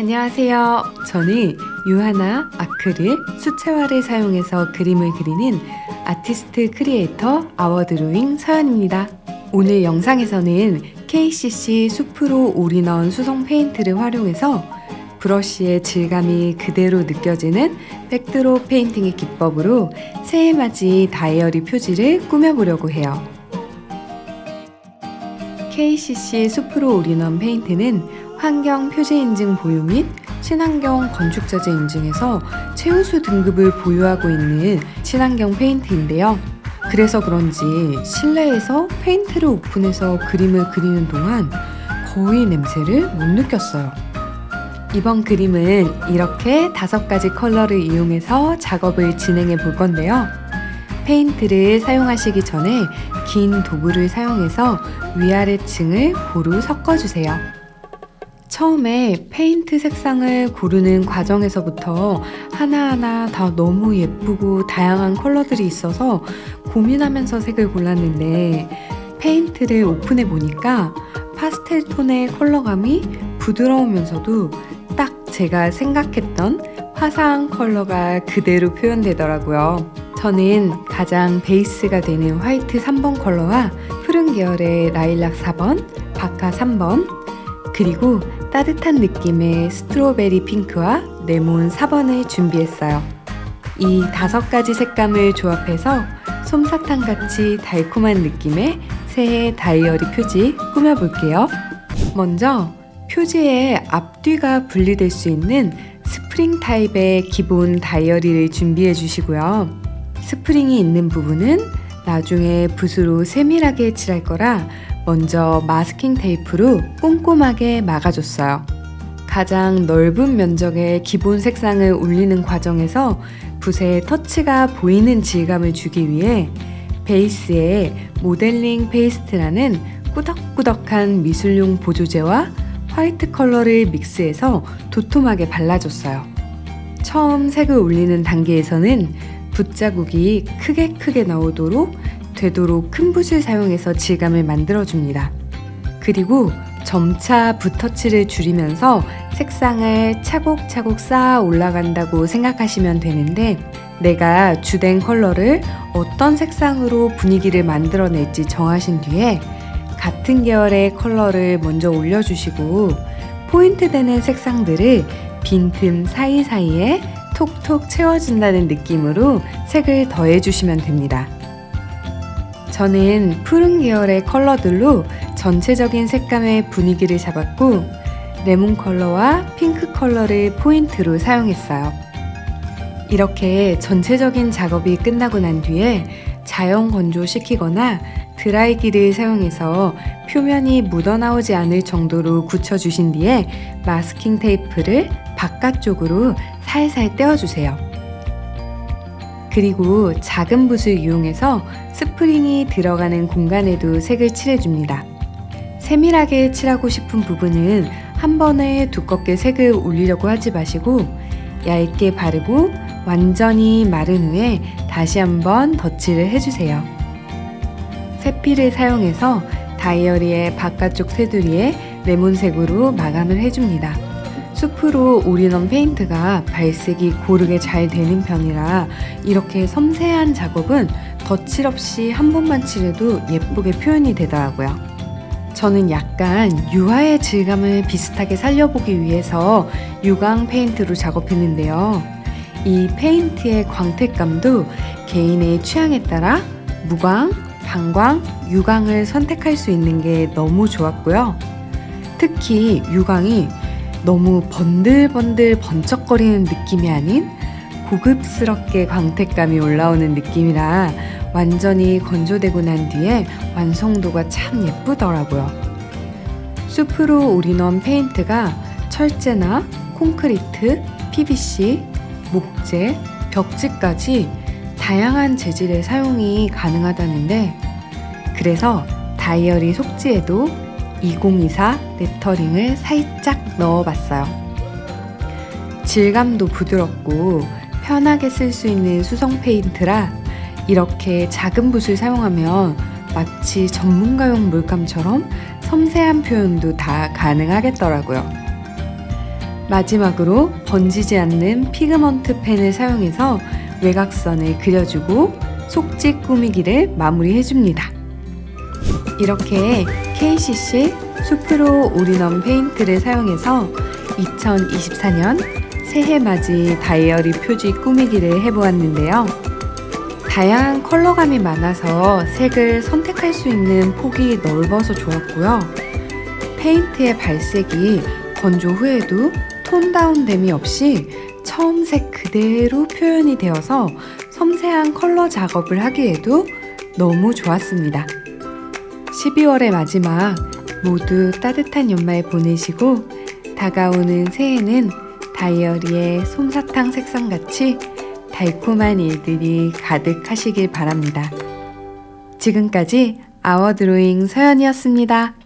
안녕하세요. 저는 유하나 아크릴 수채화를 사용해서 그림을 그리는 아티스트 크리에이터 아워드로잉 서연입니다. 오늘 영상에서는 KCC 수프로 올인원 수성 페인트를 활용해서 브러쉬의 질감이 그대로 느껴지는 백드로 페인팅의 기법으로 새해맞이 다이어리 표지를 꾸며보려고 해요. KCC 수프로 올인원 페인트는 환경 표지 인증 보유 및 친환경 건축자재 인증에서 최우수 등급을 보유하고 있는 친환경 페인트인데요. 그래서 그런지 실내에서 페인트를 오픈해서 그림을 그리는 동안 거의 냄새를 못 느꼈어요. 이번 그림은 이렇게 다섯 가지 컬러를 이용해서 작업을 진행해 볼 건데요. 페인트를 사용하시기 전에 긴 도구를 사용해서 위아래 층을 고루 섞어주세요. 처음에 페인트 색상을 고르는 과정에서부터 하나하나 다 너무 예쁘고 다양한 컬러들이 있어서 고민하면서 색을 골랐는데 페인트를 오픈해 보니까 파스텔 톤의 컬러감이 부드러우면서도 딱 제가 생각했던 화사한 컬러가 그대로 표현되더라고요. 저는 가장 베이스가 되는 화이트 3번 컬러와 푸른 계열의 라일락 4번, 바카 3번, 그리고 따뜻한 느낌의 스트로베리 핑크와 레몬 4번을 준비했어요. 이 다섯 가지 색감을 조합해서 솜사탕 같이 달콤한 느낌의 새해 다이어리 표지 꾸며볼게요. 먼저 표지의 앞뒤가 분리될 수 있는 스프링 타입의 기본 다이어리를 준비해 주시고요. 스프링이 있는 부분은 나중에 붓으로 세밀하게 칠할 거라 먼저 마스킹 테이프로 꼼꼼하게 막아줬어요. 가장 넓은 면적의 기본 색상을 올리는 과정에서 붓의 터치가 보이는 질감을 주기 위해 베이스에 모델링 페이스트라는 꾸덕꾸덕한 미술용 보조제와 화이트 컬러를 믹스해서 도톰하게 발라줬어요. 처음 색을 올리는 단계에서는 붓자국이 크게 크게 나오도록 되도록 큰 붓을 사용해서 질감을 만들어줍니다. 그리고 점차 붓터치를 줄이면서 색상을 차곡차곡 쌓아 올라간다고 생각하시면 되는데 내가 주된 컬러를 어떤 색상으로 분위기를 만들어낼지 정하신 뒤에 같은 계열의 컬러를 먼저 올려주시고 포인트 되는 색상들을 빈틈 사이사이에 톡톡 채워준다는 느낌으로 색을 더해주시면 됩니다. 저는 푸른 계열의 컬러들로 전체적인 색감의 분위기를 잡았고 레몬 컬러와 핑크 컬러를 포인트로 사용했어요. 이렇게 전체적인 작업이 끝나고 난 뒤에 자연 건조시키거나 드라이기를 사용해서 표면이 묻어나오지 않을 정도로 굳혀주신 뒤에 마스킹 테이프를 바깥쪽으로 살살 떼어주세요. 그리고 작은 붓을 이용해서 스프링이 들어가는 공간에도 색을 칠해줍니다. 세밀하게 칠하고 싶은 부분은 한 번에 두껍게 색을 올리려고 하지 마시고 얇게 바르고 완전히 마른 후에 다시 한번 덧칠을 해주세요. 세필을 사용해서 다이어리의 바깥쪽 테두리에 레몬색으로 마감을 해줍니다. 수프로 올인원 페인트가 발색이 고르게 잘 되는 편이라 이렇게 섬세한 작업은 덧칠 없이 한 번만 칠해도 예쁘게 표현이 되더라고요. 저는 약간 유화의 질감을 비슷하게 살려보기 위해서 유광 페인트로 작업했는데요. 이 페인트의 광택감도 개인의 취향에 따라 무광, 반광, 유광을 선택할 수 있는 게 너무 좋았고요. 특히 유광이 너무 번들번들 번쩍거리는 느낌이 아닌 고급스럽게 광택감이 올라오는 느낌이라 완전히 건조되고 난 뒤에 완성도가 참 예쁘더라고요. 수프로 올인원 페인트가 철제나 콘크리트, PVC, 목재, 벽지까지 다양한 재질의 사용이 가능하다는데 그래서 다이어리 속지에도 2024 레터링을 살짝 넣어봤어요. 질감도 부드럽고 편하게 쓸 수 있는 수성 페인트라 이렇게 작은 붓을 사용하면 마치 전문가용 물감처럼 섬세한 표현도 다 가능하겠더라고요. 마지막으로 번지지 않는 피그먼트 펜을 사용해서 외곽선을 그려주고 속지 꾸미기를 마무리해줍니다. 이렇게 KCC 수프로 올인원 페인트를 사용해서 2024년 새해 맞이 다이어리 표지 꾸미기를 해보았는데요. 다양한 컬러감이 많아서 색을 선택할 수 있는 폭이 넓어서 좋았고요. 페인트의 발색이 건조 후에도 톤 다운됨이 없이 처음 색 그대로 표현이 되어서 섬세한 컬러 작업을 하기에도 너무 좋았습니다. 12월의 마지막 모두 따뜻한 연말 보내시고 다가오는 새해는 다이어리의 솜사탕 색상같이 달콤한 일들이 가득하시길 바랍니다. 지금까지 아워드로잉 서연이었습니다.